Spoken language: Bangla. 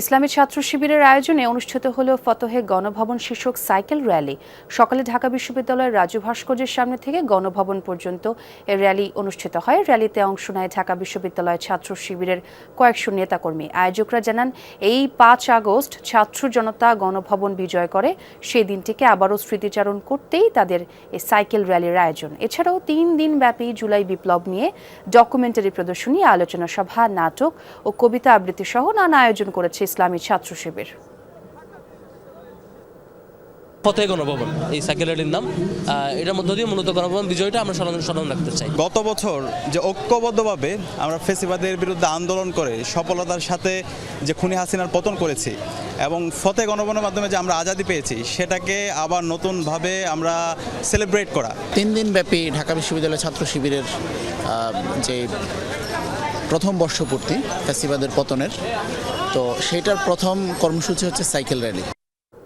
ইসলামী ছাত্র শিবিরের আয়োজনে অনুষ্ঠিত হল ফতহে গণভবন শীর্ষক সাইকেল র্যালি। সকালে ঢাকা বিশ্ববিদ্যালয়ের রাজু ভাস্কর্যের সামনে থেকে গণভবন পর্যন্ত এ র্যালি অনুষ্ঠিত হয়। র্যালিতে অংশ নেয় ঢাকা বিশ্ববিদ্যালয় ছাত্র শিবিরের কয়েকশো নেতাকর্মী। আয়োজকরা জানান, এই পাঁচ আগস্ট ছাত্র জনতা গণভবন বিজয় করে। সেই দিনটিকে আবারও স্মৃতিচারণ করতেই তাদের এই সাইকেল র্যালির আয়োজন। এছাড়াও তিন দিন ব্যাপী জুলাই বিপ্লব নিয়ে ডকুমেন্টারি প্রদর্শনী, আলোচনা সভা, নাটক ও কবিতা আবৃত্তি সহ নানা আয়োজন করেছে ইসলামী ছাত্র শিবির। ফতেহ গণভবন এই সাইকেল নাম। এটার মধ্য দিয়ে মূলত গণভবন বিজয়টা আমরা স্মরণ স্মরণ রাখতে চাই। গত বছর যে ঐক্যবদ্ধভাবে আমরা ফেসিবাদের বিরুদ্ধে আন্দোলন করে সফলতার সাথে যে খুনি হাসিনার পতন করেছি এবং ফতে গণভবনের মাধ্যমে যে আমরা আজাদি পেয়েছি সেটাকে আবার নতুনভাবে আমরা সেলিব্রেট করা। তিন দিন ব্যাপী ঢাকা বিশ্ববিদ্যালয় ছাত্র শিবিরের যে প্রথম বর্ষপূর্তি ফ্যাসিবাদের পতনের তো সেটার প্রথম কর্মসূচি হচ্ছে সাইকেল র্যালি।